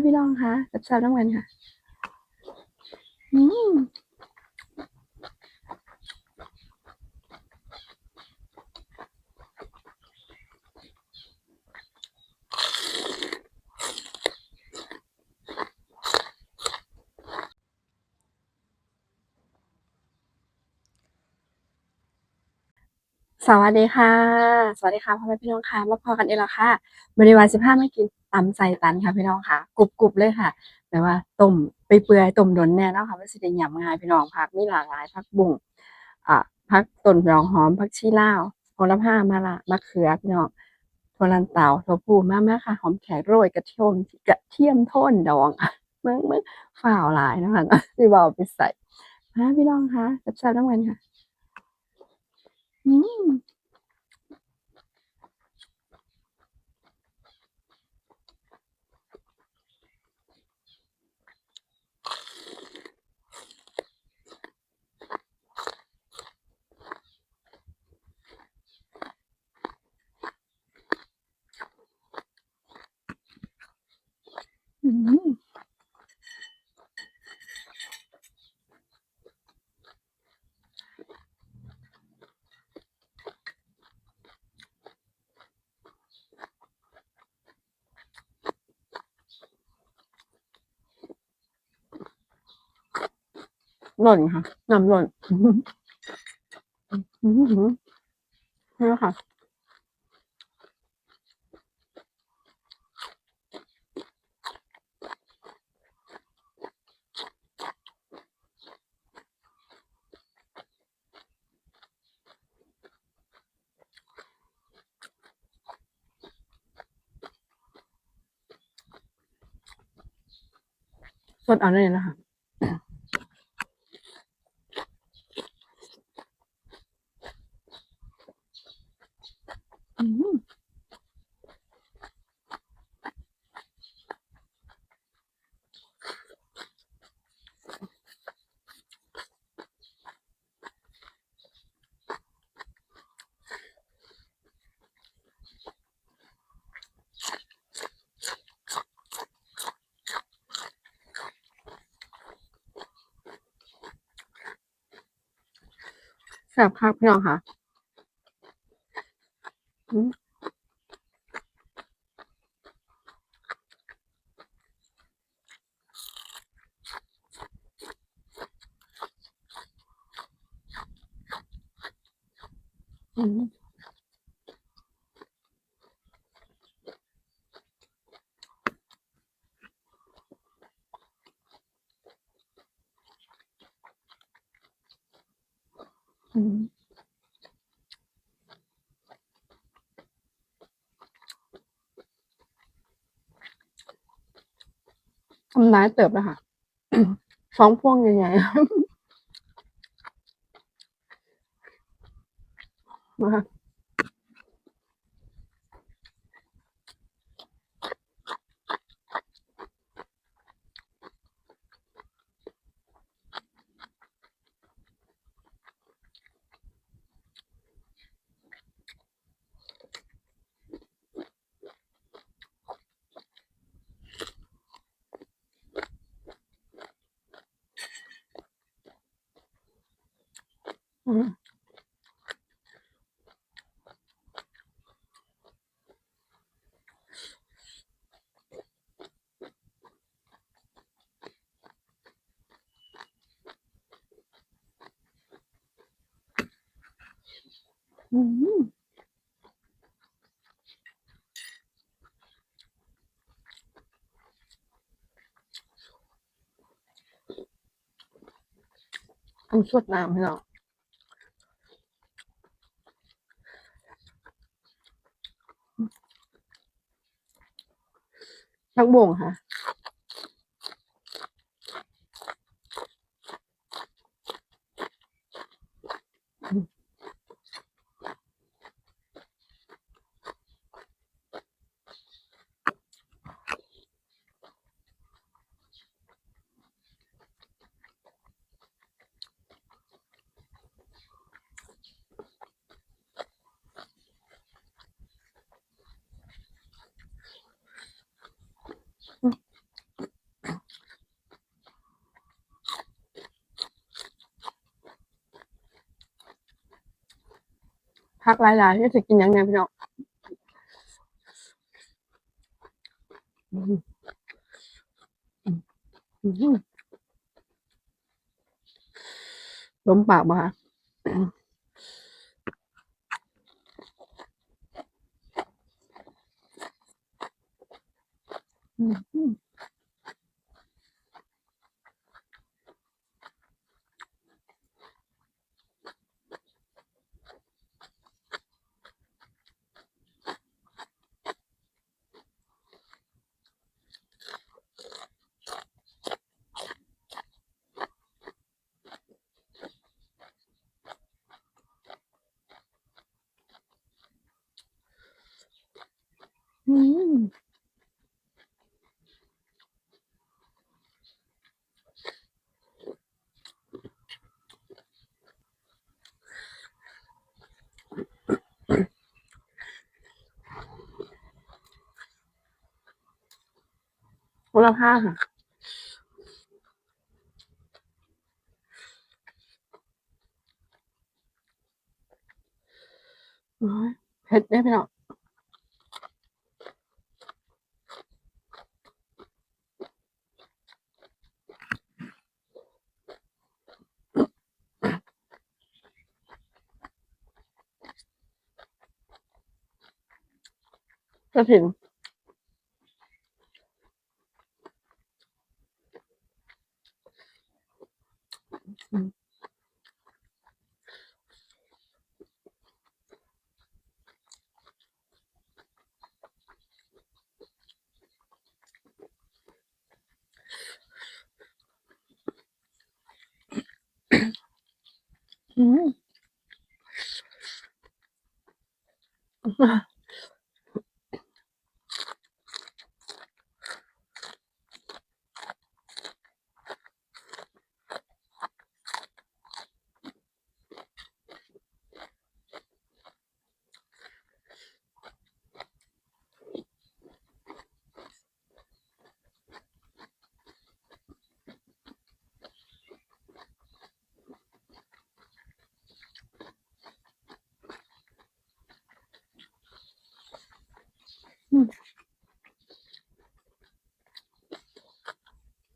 พี่น้องคะจับชาต้องกันค่ะ อืมสวัสดีค่ะ สวัสดีค่ะพ่อแม่พี่น้องค่ะ มาพอกันอีกแล้วค่ะบริวารสิบห้าไม่กิน ตำใส่ตันค่ะพี่น้องค่ะกรุบกรุบเลยค่ะแบบว่าต้มไปเปื่อยต้มดนแน่นะค่ะว่าสิได้ยำง่ายพี่น้องผักมีหลากหลายผักบุ้งอ่าผักต้นดอกหอมผักชีลาวโหระพามะละมะเขือพี่น้องถั่วลันเตาถั่วพูมามาค่ะ หอมแขกโรยกระเทียมกระเทียมโทนดองเมื่อเมื่อฝ่าวหลายนะคะสิบอกไปใส่มาพี่น้องค่ะจับชาต้องกันค่ะ อืม อืมหล่นค่ะน้ำหล่นนี่ค่ะ ดเอาเลยนะคะ อืม แซ่บคักพี่น้องค่ะอืมอืมอืม ทำร้ายเติบแล้วค่ะท้องพ่วงใหญ่ๆนะคะ อืมต้องสวดน้ำให้เรา ผักบุ้งค่ะ อืม พักหลายๆที่จะกินหยังไงพี่น้องล้มปากมาค่ะอืมอืม อืม คนละผ้าค่ะเผ็ดได้พี่น้องกระถิ่น 嗯。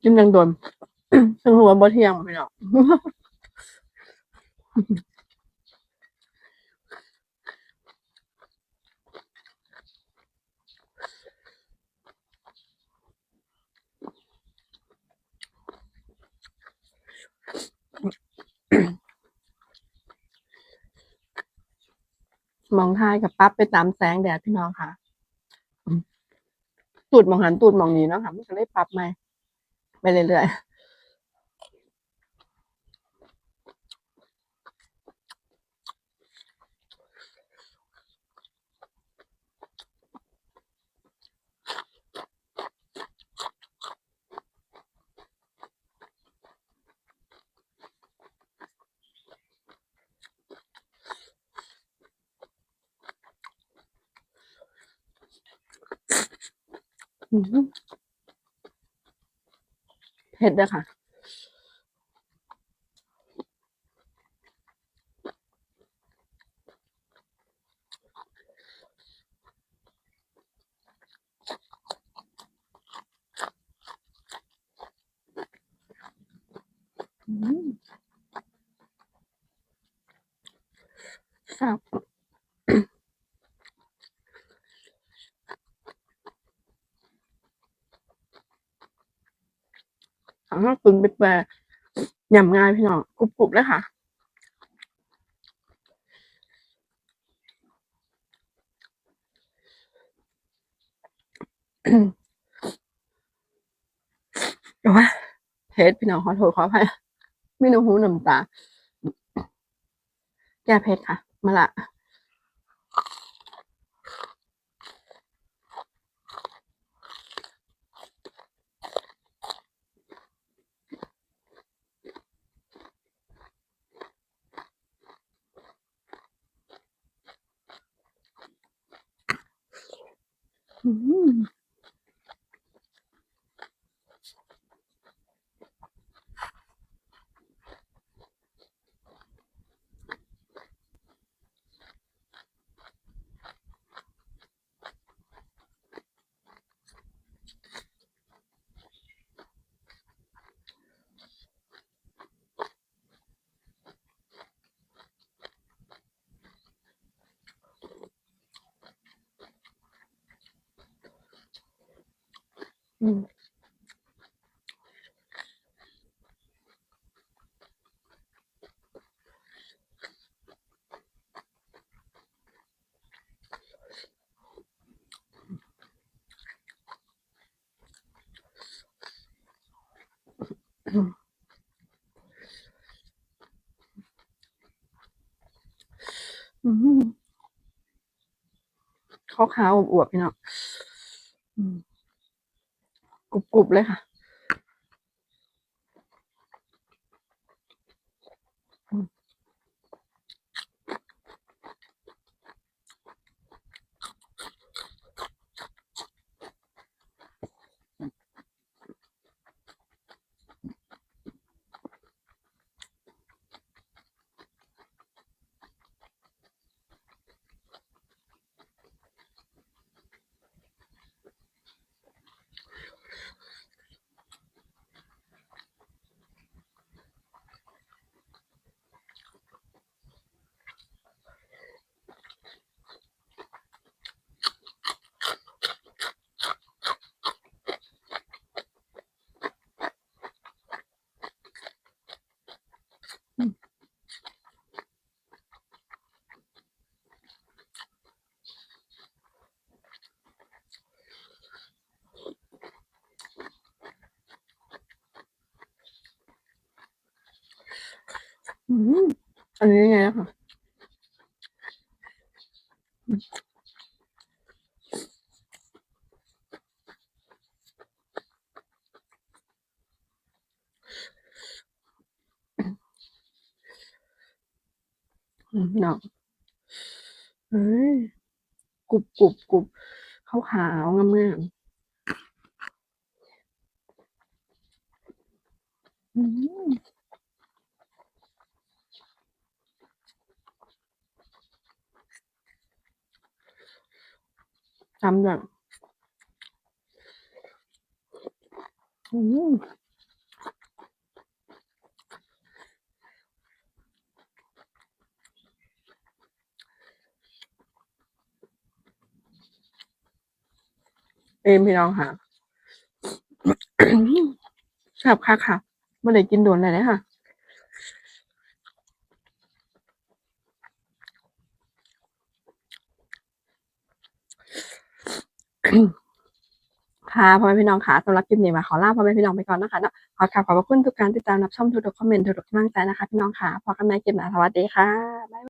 อืมยังโดนซึ่งหัวบ่เที่ยงพี่น้องมองท้ายกับปั๊บไปตามแสงแดดพี่น้องค่ะ ตูดมองหันตูดมองนี้เนาะค่ะมันก็เลยปรับใหม ไปเรื่อยๆอืม เผ็ดเลยค่ะ อืมครับ ถามว่าคุณไปแปรยำง่ายพี่น้องกรุบๆเลยค่ะแต่ว่าเผ็ดพี่น้องขอโทษขออภัยไม่น้หูน้ำตาแก้เผ็ดค่ะ มาละ อืม อืมอืมขาวขาวอวบๆพี่น้องอืม กรุบๆเลยค่ะ อันนี้ยังไงอะค่ะอืมพี่น้องเฮ้ยกรุบกรุบกรุบขาวขาวงามงามอืม จำแบบอืมเอ็มพี่น้องค่ะชอบค่ะค่ะไม่ได้กินโดนเลยนะค่ะ ค่ะพ่อแม่พี่น้องค่ะสำหรับคลิปนี้มาขอลาพ่อแม่พี่น้องไปก่อนนะคะเนาะขอกราบขอบพระคุณทุกการติดตามรับชมทุกๆคอมเมนต์ทุกๆกำลังใจนะคะ พี่น้องค่ะพอกันใหม่คลิปหน้าสวัสดีค่ะ